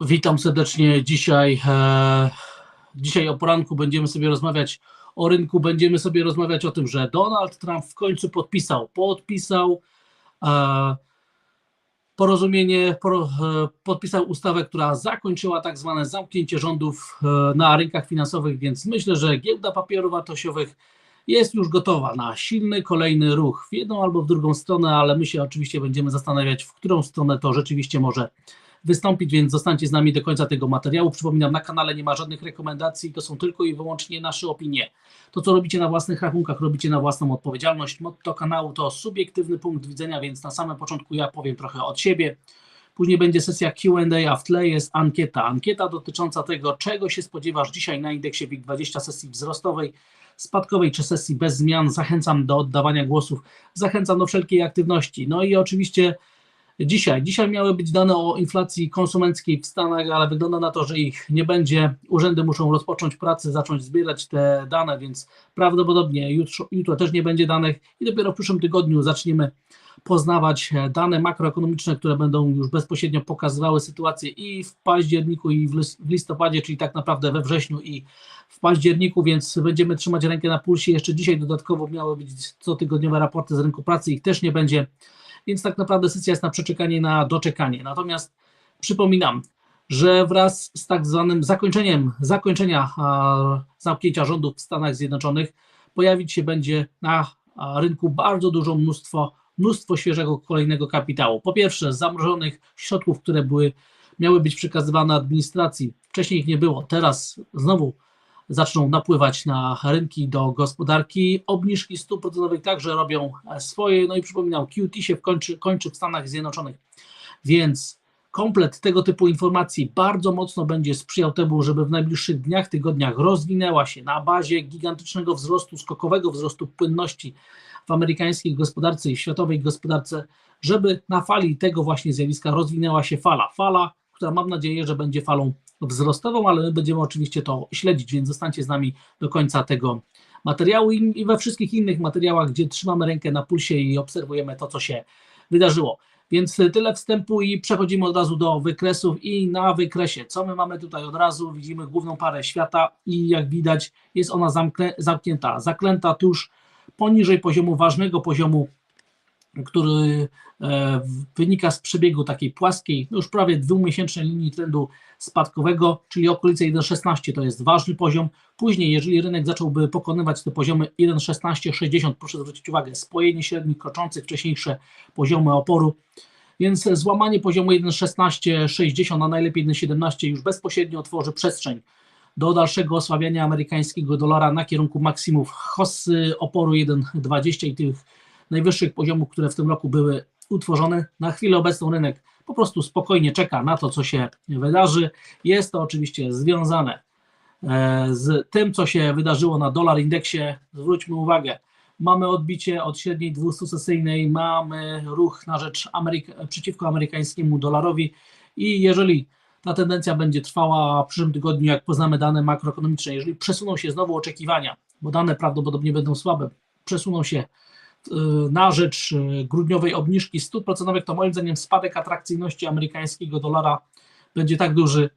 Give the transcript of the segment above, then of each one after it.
Witam serdecznie. Dzisiaj, e, dzisiaj o poranku będziemy sobie rozmawiać o rynku. Będziemy sobie rozmawiać o tym, że Donald Trump w końcu podpisał, podpisał e, porozumienie, poro, e, podpisał ustawę, która zakończyła tak zwane zamknięcie rządów na rynkach finansowych, więc myślę, że giełda papierów wartościowych jest już gotowa na silny kolejny ruch w jedną albo w drugą stronę, ale my się oczywiście będziemy zastanawiać, w którą stronę to rzeczywiście może wystąpić, więc zostańcie z nami do końca tego materiału. Przypominam, na kanale nie ma żadnych rekomendacji, to są tylko i wyłącznie nasze opinie. To, co robicie na własnych rachunkach, robicie na własną odpowiedzialność. Motto kanału to subiektywny punkt widzenia, więc na samym początku ja powiem trochę od siebie. Później będzie sesja QA, a w tle jest ankieta. Ankieta dotycząca tego, czego się spodziewasz dzisiaj na indeksie WIG20 sesji wzrostowej, spadkowej czy sesji bez zmian. Zachęcam do oddawania głosów, zachęcam do wszelkiej aktywności. No i oczywiście dzisiaj. Dzisiaj miały być dane o inflacji konsumenckiej w Stanach, ale wygląda na to, że ich nie będzie. Urzędy muszą rozpocząć pracę, zacząć zbierać te dane, więc prawdopodobnie jutro, jutro też nie będzie danych i dopiero w przyszłym tygodniu zaczniemy poznawać dane makroekonomiczne, które będą już bezpośrednio pokazywały sytuację i w październiku, i w listopadzie, czyli tak naprawdę we wrześniu i w październiku, więc będziemy trzymać rękę na pulsie. Jeszcze dzisiaj dodatkowo miały być cotygodniowe raporty z rynku pracy, ich też nie będzie więc tak naprawdę sesja jest na przeczekanie, na doczekanie. Natomiast przypominam, że wraz z tak zwanym zakończeniem zakończenia zamknięcia rządów w Stanach Zjednoczonych pojawić się będzie na rynku bardzo dużo mnóstwo, mnóstwo świeżego kolejnego kapitału. Po pierwsze, zamrożonych środków, które były, miały być przekazywane administracji. Wcześniej ich nie było, teraz znowu zaczną napływać na rynki do gospodarki. Obniżki stóp procentowych także robią swoje. No i przypominam, QT się kończy, kończy w Stanach Zjednoczonych, więc komplet tego typu informacji bardzo mocno będzie sprzyjał temu, żeby w najbliższych dniach, tygodniach rozwinęła się na bazie gigantycznego wzrostu, skokowego wzrostu płynności w amerykańskiej gospodarce i światowej gospodarce, żeby na fali tego właśnie zjawiska rozwinęła się fala. Fala, która mam nadzieję, że będzie falą wzrostową, ale my będziemy oczywiście to śledzić, więc zostańcie z nami do końca tego materiału i we wszystkich innych materiałach, gdzie trzymamy rękę na pulsie i obserwujemy to, co się wydarzyło. Więc tyle wstępu i przechodzimy od razu do wykresów i na wykresie, co my mamy tutaj od razu, widzimy główną parę świata i jak widać jest ona zamknięta, zaklęta tuż poniżej poziomu ważnego poziomu który e, wynika z przebiegu takiej płaskiej, no już prawie dwumiesięcznej linii trendu spadkowego, czyli okolice 1,16 to jest ważny poziom. Później, jeżeli rynek zacząłby pokonywać te poziomy 1,1660, proszę zwrócić uwagę, spojenie średnich kroczących, wcześniejsze poziomy oporu, więc złamanie poziomu 1,1660, a najlepiej 1,17 już bezpośrednio otworzy przestrzeń do dalszego osłabiania amerykańskiego dolara na kierunku maksimów hossy oporu 1,20 i tych najwyższych poziomów, które w tym roku były utworzone. Na chwilę obecną rynek po prostu spokojnie czeka na to, co się wydarzy. Jest to oczywiście związane e, z tym, co się wydarzyło na dolar indeksie. Zwróćmy uwagę, mamy odbicie od średniej 200-sesyjnej, mamy ruch na rzecz Ameryka, przeciwko amerykańskiemu dolarowi i jeżeli ta tendencja będzie trwała w przyszłym tygodniu, jak poznamy dane makroekonomiczne, jeżeli przesuną się znowu oczekiwania, bo dane prawdopodobnie będą słabe, przesuną się na rzecz e, grudniowej obniżki stóp procentowych, to moim zdaniem spadek atrakcyjności amerykańskiego dolara będzie tak duży,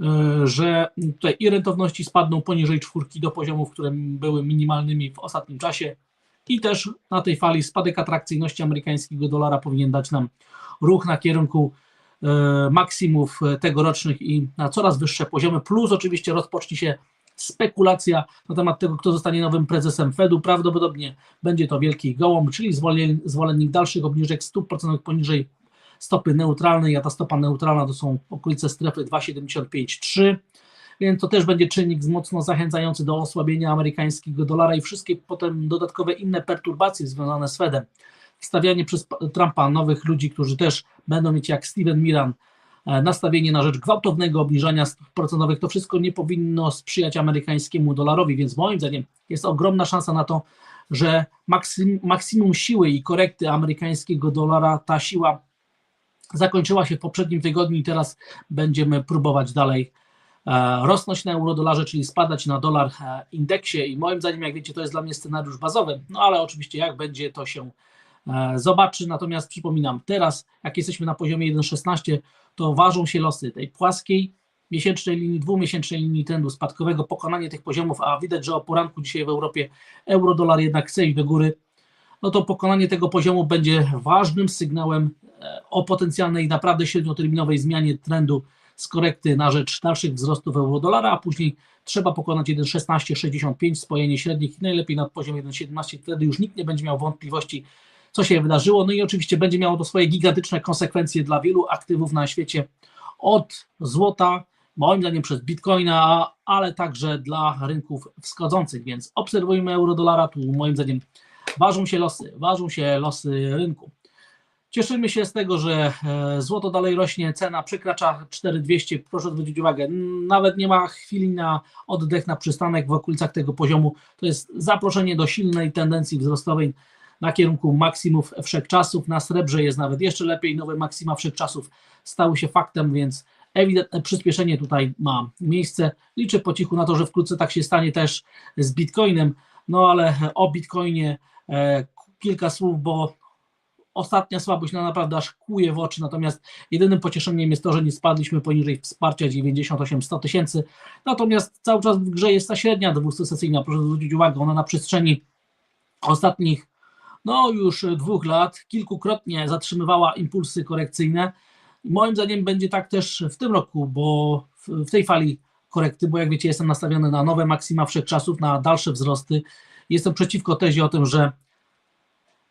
e, że tutaj i rentowności spadną poniżej czwórki do poziomów, które były minimalnymi w ostatnim czasie. I też na tej fali spadek atrakcyjności amerykańskiego dolara powinien dać nam ruch na kierunku maksimów tegorocznych i na coraz wyższe poziomy, plus oczywiście rozpocznie się spekulacja na temat tego, kto zostanie nowym prezesem Fedu. Prawdopodobnie będzie to wielki gołąb, czyli zwolennik dalszych obniżek stóp procentowych poniżej stopy neutralnej, a ta stopa neutralna to są okolice strefy 2,75-3, więc to też będzie czynnik mocno zachęcający do osłabienia amerykańskiego dolara i wszystkie potem dodatkowe inne perturbacje związane z Fedem. Wstawianie przez Trumpa nowych ludzi, którzy też będą mieć jak Steven Miran nastawienie na rzecz gwałtownego obniżania stóp procentowych, to wszystko nie powinno sprzyjać amerykańskiemu dolarowi, więc moim zdaniem jest ogromna szansa na to, że maksimum siły i korekty amerykańskiego dolara, ta siła zakończyła się w poprzednim tygodniu i teraz będziemy próbować dalej e, rosnąć na euro-dolarze, czyli spadać na dolar e, indeksie. I moim zdaniem, jak wiecie, to jest dla mnie scenariusz bazowy, no ale oczywiście jak będzie, to się zobaczy, natomiast przypominam, teraz jak jesteśmy na poziomie 1,16, to ważą się losy tej płaskiej, miesięcznej linii, dwumiesięcznej linii trendu spadkowego, pokonanie tych poziomów, a widać, że o poranku dzisiaj w Europie euro-dolar jednak chce iść do góry, no to pokonanie tego poziomu będzie ważnym sygnałem e, o potencjalnej naprawdę średnioterminowej zmianie trendu z korekty na rzecz dalszych wzrostów euro-dolara, a później trzeba pokonać 1,1665, spojenie średnich i najlepiej nad poziom 1,17, wtedy już nikt nie będzie miał wątpliwości, co się wydarzyło. No i oczywiście będzie miało to swoje gigantyczne konsekwencje dla wielu aktywów na świecie, od złota, moim zdaniem przez bitcoina, ale także dla rynków wschodzących, więc obserwujmy euro-dolara, tu moim zdaniem ważą się losy, ważą się losy rynku. Cieszymy się z tego, że e, złoto dalej rośnie, cena przekracza 4200. Proszę zwrócić uwagę, nawet nie ma chwili na oddech, na przystanek w okolicach tego poziomu. To jest zaproszenie do silnej tendencji wzrostowej na kierunku maksimów wszechczasów. Na srebrze jest nawet jeszcze lepiej. Nowe maksima wszechczasów stały się faktem, więc ewidentne przyspieszenie tutaj ma miejsce. Liczę po cichu na to, że wkrótce tak się stanie też z Bitcoinem. No ale o Bitcoinie e, kilka słów, bo ostatnia słabość no naprawdę aż kłuje w oczy, natomiast jedynym pocieszeniem jest to, że nie spadliśmy poniżej wsparcia 98-100 tysięcy, natomiast cały czas w grze jest ta średnia dwustosesyjna, proszę zwrócić uwagę, ona na przestrzeni ostatnich no już dwóch lat kilkukrotnie zatrzymywała impulsy korekcyjne. Moim zdaniem będzie tak też w tym roku, bo w tej fali korekty, bo jak wiecie jestem nastawiony na nowe maksima wszechczasów, na dalsze wzrosty, jestem przeciwko tezie o tym, że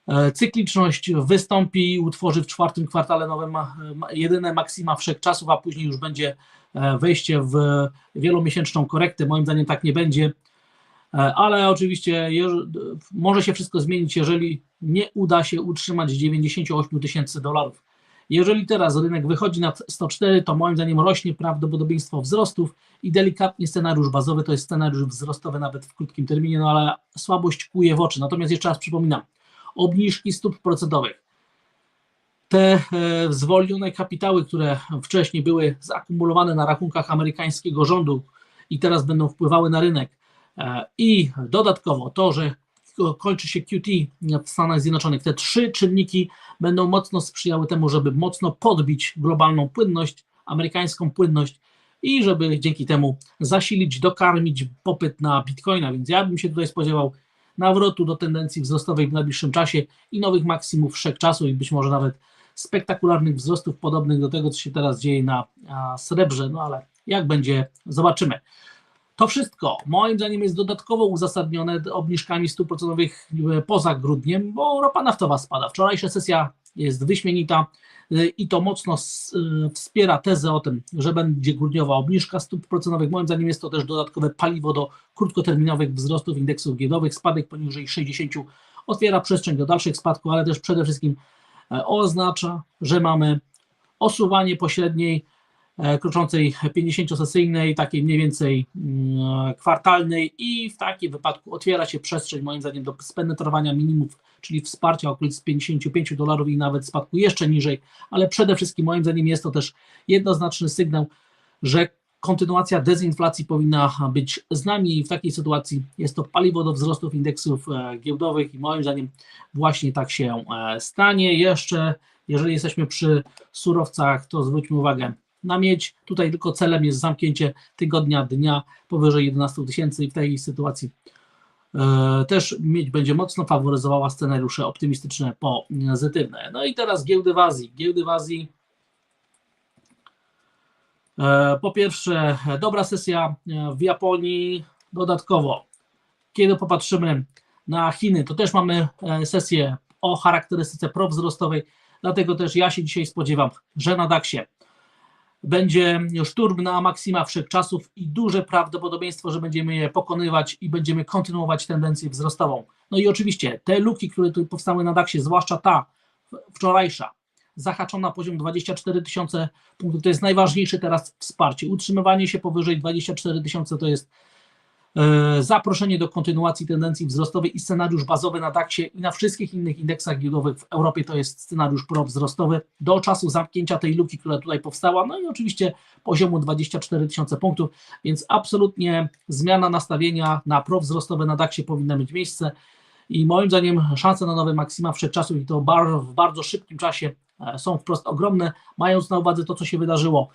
E, cykliczność wystąpi i utworzy w czwartym kwartale nowe ma, jedyne maksima wszechczasów, a później już będzie e, wejście w wielomiesięczną korektę. Moim zdaniem tak nie będzie, e, ale oczywiście może się wszystko zmienić, jeżeli nie uda się utrzymać 98 tysięcy dolarów. Jeżeli teraz rynek wychodzi nad 104, to moim zdaniem rośnie prawdopodobieństwo wzrostów i delikatnie scenariusz bazowy to jest scenariusz wzrostowy nawet w krótkim terminie, no ale słabość kuje w oczy. Natomiast jeszcze raz przypominam, obniżki stóp procentowych. Te e, zwolnione kapitały, które wcześniej były zakumulowane na rachunkach amerykańskiego rządu i teraz będą wpływały na rynek, e, i dodatkowo to, że kończy się QT w Stanach Zjednoczonych, te trzy czynniki będą mocno sprzyjały temu, żeby mocno podbić globalną płynność, amerykańską płynność i żeby dzięki temu zasilić, dokarmić popyt na bitcoina. Więc ja bym się tutaj spodziewał nawrotu do tendencji wzrostowej w najbliższym czasie i nowych maksimów wszechczasu i być może nawet spektakularnych wzrostów podobnych do tego, co się teraz dzieje na srebrze, no ale jak będzie, zobaczymy. To wszystko moim zdaniem jest dodatkowo uzasadnione obniżkami stóp procentowych e, poza grudniem, bo ropa naftowa spada. Wczorajsza sesja jest wyśmienita y, i to mocno y, wspiera tezę o tym, że będzie grudniowa obniżka stóp procentowych. Moim zdaniem jest to też dodatkowe paliwo do krótkoterminowych wzrostów indeksów giełdowych. Spadek poniżej 60 otwiera przestrzeń do dalszych spadków, ale też przede wszystkim e, oznacza, że mamy osuwanie pośredniej E, kroczącej 50-sesyjnej, takiej mniej więcej mm, kwartalnej i w takim wypadku otwiera się przestrzeń moim zdaniem do spenetrowania minimów, czyli wsparcia okolic 55 dolarów i nawet spadku jeszcze niżej, ale przede wszystkim moim zdaniem jest to też jednoznaczny sygnał, że kontynuacja dezinflacji powinna być z nami i w takiej sytuacji jest to paliwo do wzrostów indeksów e, giełdowych i moim zdaniem właśnie tak się e, stanie. Jeszcze jeżeli jesteśmy przy surowcach, to zwróćmy uwagę, na miedź. Tutaj tylko celem jest zamknięcie tygodnia, dnia powyżej 11 tysięcy i w tej sytuacji e, też miedź będzie mocno faworyzowała scenariusze optymistyczne, pozytywne. No i teraz giełdy w Azji. Giełdy w Azji e, po pierwsze, dobra sesja w Japonii. Dodatkowo, kiedy popatrzymy na Chiny, to też mamy e, sesję o charakterystyce prowzrostowej, dlatego też ja się dzisiaj spodziewam, że na DAX-ie będzie szturm na maksima wszechczasów i duże prawdopodobieństwo, że będziemy je pokonywać i będziemy kontynuować tendencję wzrostową. No i oczywiście te luki, które tu powstały na DAX-ie, zwłaszcza ta wczorajsza, zahaczona poziom 24 tysiące punktów, to jest najważniejsze teraz wsparcie. Utrzymywanie się powyżej 24 tysiące to jest zaproszenie do kontynuacji tendencji wzrostowej i scenariusz bazowy na DAX-ie i na wszystkich innych indeksach giełdowych w Europie. To jest scenariusz prowzrostowy do czasu zamknięcia tej luki, która tutaj powstała, no i oczywiście poziomu 24 tysiące punktów, więc absolutnie zmiana nastawienia na prowzrostowe na DAX-ie powinna mieć miejsce. I moim zdaniem szanse na nowe maksima wszechczasów i to w bardzo szybkim czasie e, są wprost ogromne, mając na uwadze to, co się wydarzyło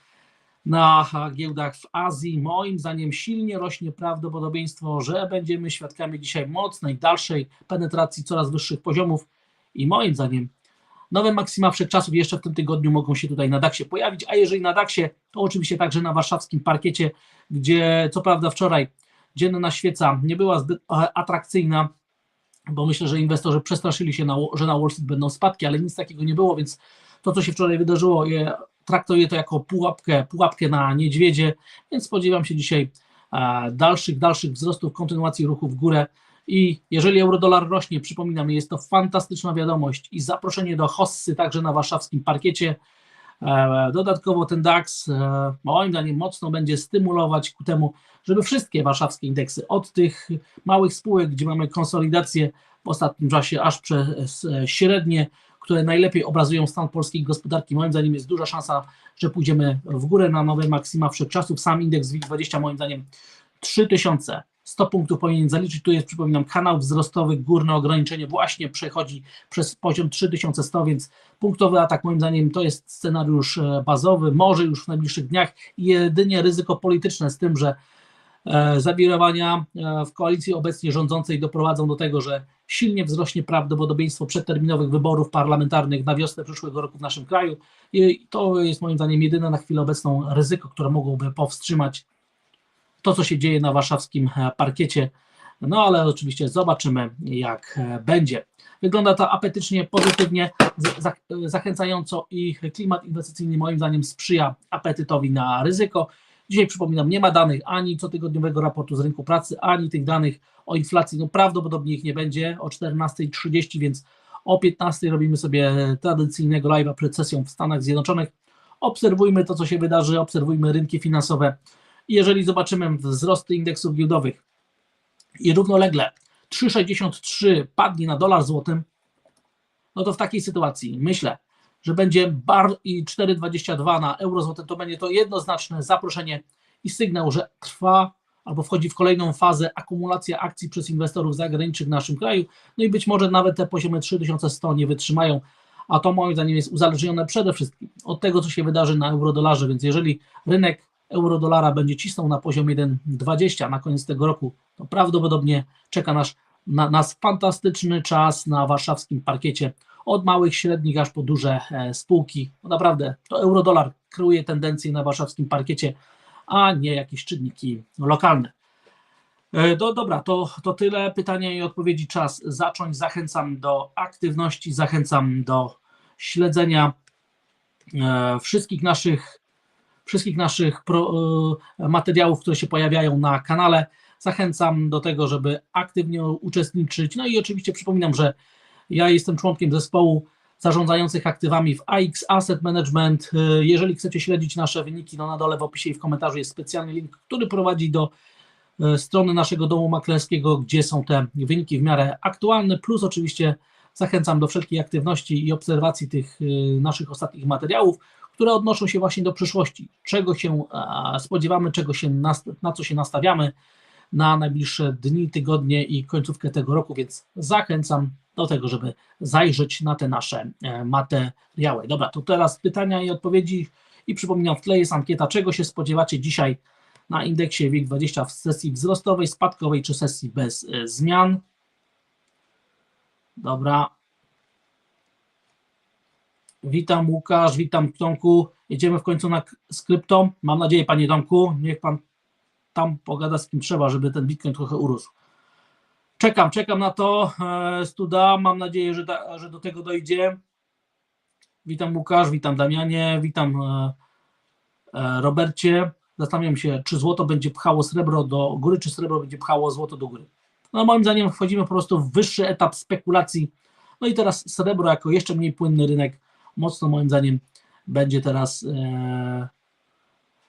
na giełdach w Azji. Moim zdaniem silnie rośnie prawdopodobieństwo, że będziemy świadkami dzisiaj mocnej, dalszej penetracji coraz wyższych poziomów i moim zdaniem nowe maksima wszechczasów jeszcze w tym tygodniu mogą się tutaj na DAX-ie pojawić, a jeżeli na DAX-ie, to oczywiście także na warszawskim parkiecie, gdzie co prawda wczoraj dzienna świeca nie była zbyt atrakcyjna, bo myślę, że inwestorzy przestraszyli się, na, że na Wall Street będą spadki, ale nic takiego nie było, więc to, co się wczoraj wydarzyło, traktuję to jako pułapkę, pułapkę na niedźwiedzie, więc spodziewam się dzisiaj e, dalszych, dalszych wzrostów, kontynuacji ruchu w górę i jeżeli euro-dolar rośnie, przypominam, jest to fantastyczna wiadomość i zaproszenie do hossy także na warszawskim parkiecie. E, dodatkowo ten DAX e, moim zdaniem mocno będzie stymulować ku temu, żeby wszystkie warszawskie indeksy, od tych małych spółek, gdzie mamy konsolidację w ostatnim czasie, aż przez średnie, które najlepiej obrazują stan polskiej gospodarki, moim zdaniem jest duża szansa, że pójdziemy w górę na nowe maksima wszechczasów. Sam indeks WIG20 moim zdaniem 3000 100 punktów powinien zaliczyć. Tu jest, przypominam, kanał wzrostowy, górne ograniczenie właśnie przechodzi przez poziom 3100, więc punktowy atak moim zdaniem to jest scenariusz e, bazowy, może już w najbliższych dniach jedynie ryzyko polityczne z tym, że zawirowania e, w koalicji obecnie rządzącej doprowadzą do tego, że silnie wzrośnie prawdopodobieństwo przedterminowych wyborów parlamentarnych na wiosnę przyszłego roku w naszym kraju i to jest moim zdaniem jedyne na chwilę obecną ryzyko, które mogłoby powstrzymać to, co się dzieje na warszawskim e, parkiecie. No ale oczywiście zobaczymy, jak e, będzie. Wygląda to apetycznie, pozytywnie, zachęcająco i klimat inwestycyjny moim zdaniem sprzyja apetytowi na ryzyko. Dzisiaj przypominam, nie ma danych ani cotygodniowego raportu z rynku pracy, ani tych danych o inflacji. No prawdopodobnie ich nie będzie o 14.30, więc o 15.00 robimy sobie tradycyjnego live'a przed sesją w Stanach Zjednoczonych. Obserwujmy to, co się wydarzy, obserwujmy rynki finansowe jeżeli zobaczymy wzrosty indeksów giełdowych i równolegle 3,63 padnie na dolar złotym, no to w takiej sytuacji myślę, że będzie bar i 4,22 na euro złote, to będzie to jednoznaczne zaproszenie i sygnał, że trwa albo wchodzi w kolejną fazę akumulacja akcji przez inwestorów zagranicznych w naszym kraju, no i być może nawet te poziomy 3100 nie wytrzymają, a to moim zdaniem jest uzależnione przede wszystkim od tego, co się wydarzy na euro-dolarze, więc jeżeli rynek euro-dolara będzie cisnął na poziom 1,20 na koniec tego roku, to prawdopodobnie czeka nas, na, nas fantastyczny czas na warszawskim parkiecie, od małych, średnich aż po duże e, spółki. No naprawdę, to euro-dolar kreuje tendencje na warszawskim parkiecie, a nie jakieś czynniki lokalne. E, do, dobra, to, to tyle. Pytania i odpowiedzi. Czas zacząć. Zachęcam do aktywności, zachęcam do śledzenia e, wszystkich naszych wszystkich naszych pro, materiałów, które się pojawiają na kanale. Zachęcam do tego, żeby aktywnie uczestniczyć. No i oczywiście przypominam, że ja jestem członkiem zespołu zarządzających aktywami w AX Asset Management. E, jeżeli chcecie śledzić nasze wyniki, no na dole w opisie i w komentarzu jest specjalny link, który prowadzi do e, strony naszego domu maklerskiego, gdzie są te wyniki w miarę aktualne, plus oczywiście zachęcam do wszelkiej aktywności i obserwacji tych naszych ostatnich materiałów które odnoszą się właśnie do przyszłości, czego się spodziewamy, czego się na co się nastawiamy na najbliższe dni, tygodnie i końcówkę tego roku, więc zachęcam do tego, żeby zajrzeć na te nasze e, materiały. Dobra, to teraz pytania i odpowiedzi i przypominam, w tle jest ankieta, czego się spodziewacie dzisiaj na indeksie WIG20 w sesji wzrostowej, spadkowej czy sesji bez e, zmian. Dobra, Witam Łukasz, witam Tomku. Jedziemy w końcu na skryptom. Mam nadzieję, panie Tomku, niech pan tam pogada z kim trzeba, żeby ten Bitcoin trochę urósł. Czekam, czekam na to. E, Studa, mam nadzieję, że, da, że do tego dojdzie. Witam Łukasz, witam Damianie, witam e, e, Robercie. Zastanawiam się, czy złoto będzie pchało srebro do góry, czy srebro będzie pchało złoto do góry. No moim zdaniem wchodzimy po prostu w wyższy etap spekulacji. No i teraz srebro jako jeszcze mniej płynny rynek mocno moim zdaniem będzie teraz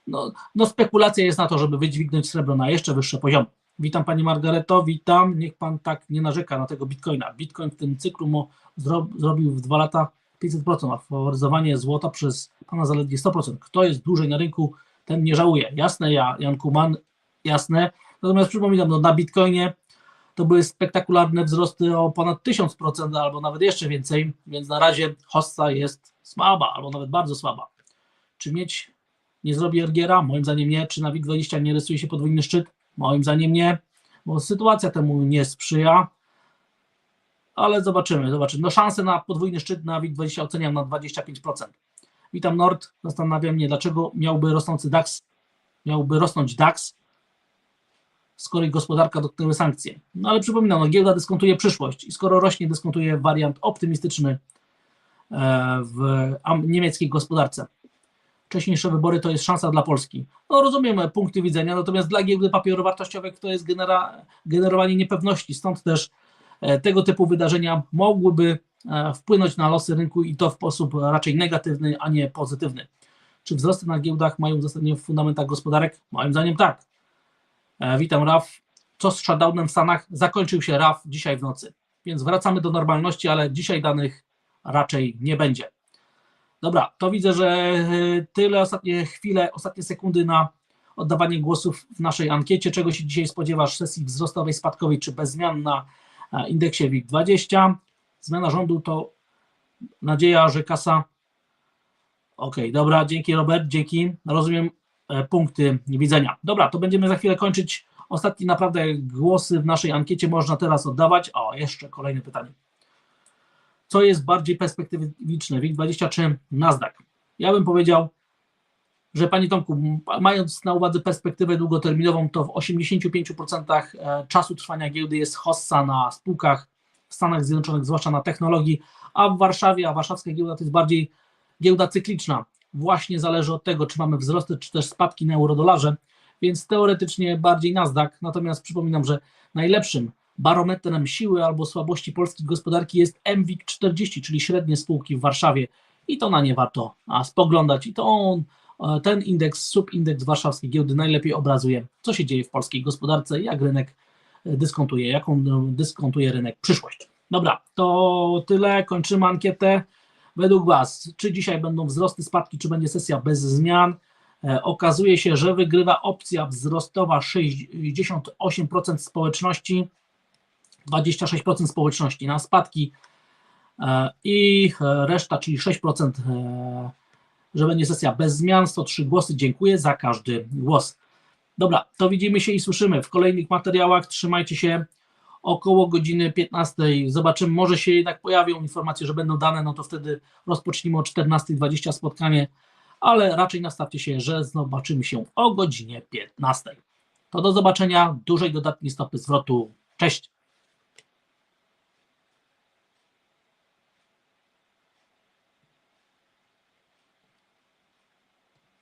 no, no spekulacja jest na to, żeby wydźwignąć srebro na jeszcze wyższe poziom. Witam Pani Margareto, witam. Niech Pan tak nie narzeka na tego Bitcoina. Bitcoin w tym cyklu mo, zro, zrobił w dwa lata 500%, a faworyzowanie złota przez Pana zaledwie 100%. Kto jest dłużej na rynku, ten nie żałuje. Jasne, ja, Jan Kuman, jasne. Natomiast przypominam, no, na Bitcoinie to były spektakularne wzrosty o ponad 1000% albo nawet jeszcze więcej, więc na razie hossa jest słaba, albo nawet bardzo słaba. Czy mieć nie zrobi Ergiera? Moim zdaniem nie. Czy na WIG20 nie rysuje się podwójny szczyt? Moim zdaniem nie, bo sytuacja temu nie sprzyja. Ale zobaczymy, zobaczymy. No szanse na podwójny szczyt na WIG20 oceniam na 25%. Witam Nord, zastanawiam mnie, dlaczego miałby rosnący DAX, miałby rosnąć DAX, skoro ich gospodarka dotknęły sankcje. No ale przypominam, no, giełda dyskontuje przyszłość i skoro rośnie, dyskontuje wariant optymistyczny e, w niemieckiej gospodarce. Wcześniejsze wybory to jest szansa dla Polski. No rozumiem punkty widzenia, natomiast dla giełdy papierów wartościowych to jest genera- generowanie niepewności, stąd też e, tego typu wydarzenia mogłyby e, wpłynąć na losy rynku i to w sposób raczej negatywny, a nie pozytywny. Czy wzrosty na giełdach mają uzasadnienie w fundamentach gospodarek? Moim zdaniem tak. E, Witam Raf. Co z shutdownem w Stanach? Zakończył się Raf dzisiaj w nocy, więc wracamy do normalności, ale dzisiaj danych raczej nie będzie. Dobra, to widzę, że e, tyle ostatnie chwile, ostatnie sekundy na oddawanie głosów w naszej ankiecie. Czego się dzisiaj spodziewasz sesji wzrostowej, spadkowej czy bez zmian na e, indeksie WIG20? Zmiana rządu to nadzieja, że kasa. Okej, dobra, dzięki Robert, dzięki. Rozumiem e, punkty widzenia. Dobra, to będziemy za chwilę kończyć. Ostatnie naprawdę głosy w naszej ankiecie można teraz oddawać. O, jeszcze kolejne pytanie. Co jest bardziej perspektywiczne, WIG20 czy Nasdaq? Ja bym powiedział, że Panie Tomku, mając na uwadze perspektywę długoterminową, to w 85% e, czasu trwania giełdy jest hossa na spółkach w Stanach Zjednoczonych, zwłaszcza na technologii, a w Warszawie, a warszawska giełda to jest bardziej giełda cykliczna. Właśnie zależy od tego, czy mamy wzrosty, czy też spadki na eurodolarze, więc teoretycznie bardziej Nasdaq. Natomiast przypominam, że najlepszym barometrem siły albo słabości polskiej gospodarki jest MWIG 40, czyli średnie spółki w Warszawie i to na nie warto spoglądać i to on, e, ten indeks, subindeks warszawskiej giełdy najlepiej obrazuje, co się dzieje w polskiej gospodarce, jak rynek e, dyskontuje, jaką e, dyskontuje rynek przyszłość. Dobra, to tyle, kończymy ankietę. Według Was, czy dzisiaj będą wzrosty, spadki, czy będzie sesja bez zmian? Okazuje się, że wygrywa opcja wzrostowa 68% społeczności, 26% społeczności na spadki e, i e, reszta, czyli 6%, e, że będzie sesja bez zmian, 103 głosy. Dziękuję za każdy głos. Dobra, to widzimy się i słyszymy w kolejnych materiałach. Trzymajcie się około godziny 15. Zobaczymy, może się jednak pojawią informacje, że będą dane, no to wtedy rozpocznijmy o 14.20 spotkanie, ale raczej nastawcie się, że zobaczymy się o godzinie 15. To do zobaczenia, dużej dodatniej stopy zwrotu. Cześć!